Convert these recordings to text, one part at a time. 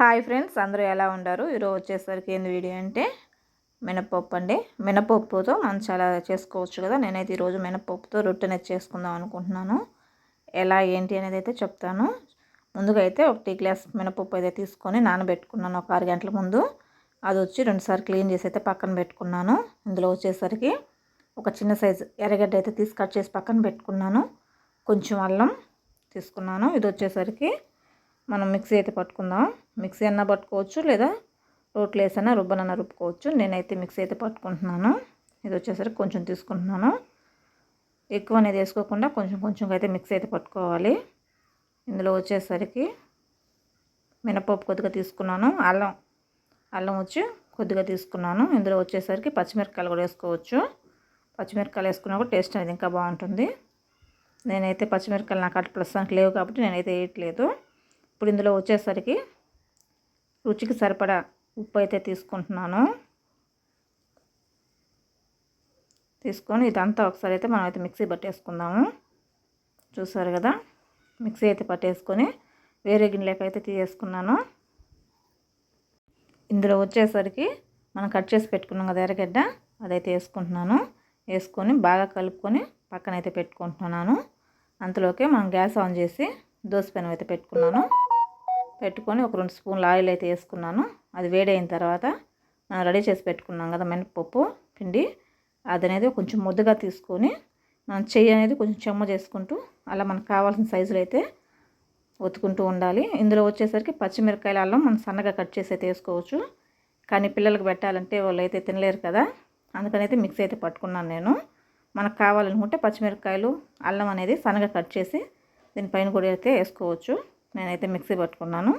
Hi friends అందరూ ఎలా ఉన్నారు? ఈరోజు వచ్చేసరికి ఏంది వీడియో అంటే మినపప్పు అండి. మినపప్పుతో మనం చాలా చేసుకోవచ్చు కదా. నేనైతే ఈరోజు మినపప్పుతో రొట్టెని చేసుకుందాం అనుకుంటున్నాను. ఎలా ఏంటి అనేది అయితే చెప్తాను. ముందుగా అయితే ఒక టీ గ్లాస్ మినపప్పు అయితే తీసుకొని నానబెట్టుకున్నాను ఒక ఆరు గంటల ముందు. అది వచ్చి రెండుసార్లు క్లీన్ చేసి అయితే పక్కన పెట్టుకున్నాను. ఇందులో వచ్చేసరికి ఒక చిన్న సైజు ఎర్రగడ్డ అయితే తీసి కట్ చేసి పక్కన పెట్టుకున్నాను. కొంచెం అల్లం తీసుకున్నాను. ఇది వచ్చేసరికి మనం మిక్సీ అయితే పట్టుకుందాం. మిక్సీ అన్నా పట్టుకోవచ్చు లేదా రోట్లో వేసైనా రుబ్బనన్నా రుబ్బుకోవచ్చు. నేనైతే మిక్సీ అయితే పట్టుకుంటున్నాను. ఇది వచ్చేసరికి కొంచెం తీసుకుంటున్నాను. ఎక్కువ అనేది వేసుకోకుండా కొంచెం కొంచెం అయితే మిక్సీ అయితే పట్టుకోవాలి. ఇందులో వచ్చేసరికి మినపప్పు కొద్దిగా తీసుకున్నాను. అల్లం అల్లం వచ్చి కొద్దిగా తీసుకున్నాను. ఇందులో వచ్చేసరికి పచ్చిమిరపకాయలు కూడా వేసుకోవచ్చు. పచ్చిమిరపకాయలు వేసుకున్నా కూడా టేస్ట్ అనేది ఇంకా బాగుంటుంది. నేనైతే పచ్చిమిరపకాయలు నాకు అటు ప్రస్తుతానికి లేవు కాబట్టి నేనైతే వేయట్లేదు. ఇప్పుడు ఇందులో వచ్చేసరికి రుచికి సరిపడా ఉప్పు అయితే తీసుకుంటున్నాను. తీసుకొని ఇదంతా ఒకసారి అయితే మనం అయితే మిక్సీ పట్టేసుకుందాము. చూసారు కదా? మిక్సీ అయితే పట్టేసుకొని వేరే గిన్నెలోకి అయితే తీసేసుకున్నాను. ఇందులో వచ్చేసరికి మనం కట్ చేసి పెట్టుకున్నాం కదా ఎర్రగడ్డ అదైతే వేసుకుంటున్నాను. వేసుకొని బాగా కలుపుకొని పక్కన అయితే పెట్టుకుంటున్నాను. అంతలోకే మనం గ్యాస్ ఆన్ చేసి దోశ పెనం అయితే పెట్టుకున్నాను. పెట్టుకొని ఒక రెండు స్పూన్లు ఆయిల్ అయితే వేసుకున్నాను. అది వేడైన తర్వాత మనం రెడీ చేసి పెట్టుకున్నాం కదా మినపప్పు పిండి. అది అనేది కొంచెం ముద్దగా తీసుకొని మనం చెయ్యి అనేది కొంచెం చెమ్మ చేసుకుంటూ అలా మనకు కావాల్సిన సైజులో అయితే ఒత్తుకుంటూ ఉండాలి. ఇందులో వచ్చేసరికి పచ్చిమిరకాయల అల్లం మనం సన్నగా కట్ చేసి అయితే వేసుకోవచ్చు. కానీ పిల్లలకు పెట్టాలంటే వాళ్ళు అయితే తినలేరు కదా. అందుకని అయితే మిక్స్ అయితే పట్టుకున్నాను నేను. మనకు కావాలనుకుంటే పచ్చిమిరకాయలు అల్లం అనేది సన్నగా కట్ చేసి దీనిపైన కూడా అయితే వేసుకోవచ్చు. నేనైతే మిక్సీ పట్టుకున్నాను.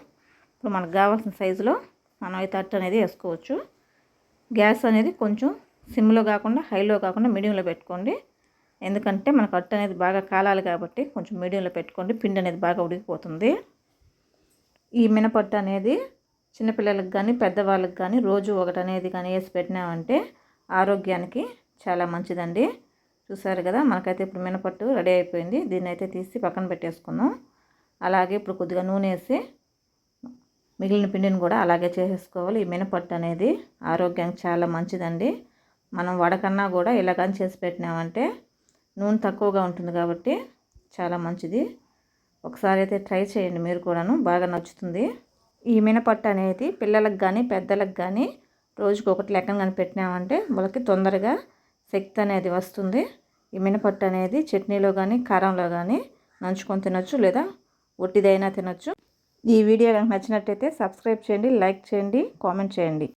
ఇప్పుడు మనకు కావాల్సిన సైజులో మనం అయితే అట్టు అనేది వేసుకోవచ్చు. గ్యాస్ అనేది కొంచెం సిమ్లో కాకుండా హైలో కాకుండా మీడియంలో పెట్టుకోండి. ఎందుకంటే మనకు అట్టు అనేది బాగా కాలాలి కాబట్టి కొంచెం మీడియంలో పెట్టుకోండి. పిండి అనేది బాగా ఉడికిపోతుంది. ఈ మినపట్టు అనేది చిన్నపిల్లలకు కానీ పెద్దవాళ్ళకి కానీ రోజు ఒకటి అనేది కానీ వేసి పెట్టినామంటే ఆరోగ్యానికి చాలా మంచిదండి. చూసారు కదా మనకైతే ఇప్పుడు మినపట్టు రెడీ అయిపోయింది. దీన్ని అయితే తీసి పక్కన పెట్టేసుకుందాం. అలాగే ఇప్పుడు కొద్దిగా నూనె వేసి మిగిలిన పిండిని కూడా అలాగే చేసేసుకోవాలి. ఈ మినపట్టు అనేది ఆరోగ్యానికి చాలా మంచిదండి. మనం వడకన్నా కూడా ఇలా కానీ చేసి పెట్టినామంటే నూనె తక్కువగా ఉంటుంది కాబట్టి చాలా మంచిది. ఒకసారి అయితే ట్రై చేయండి మీరు కూడాను బాగా నచ్చుతుంది. ఈ మినపట్టు అనేది పిల్లలకు కానీ పెద్దలకు కానీ రోజుకి ఒకటి లెక్కన కానీ పెట్టినామంటే వాళ్ళకి తొందరగా శక్తి అనేది వస్తుంది. ఈ మినపట్టు అనేది చట్నీలో కానీ కారంలో కానీ నంచుకొని తినొచ్చు లేదా ఒట్టిదైనా తినొచ్చు. ఈ వీడియో కనుక నచ్చినట్టయితే సబ్స్క్రైబ్ చేయండి లైక్ చేయండి కామెంట్ చేయండి.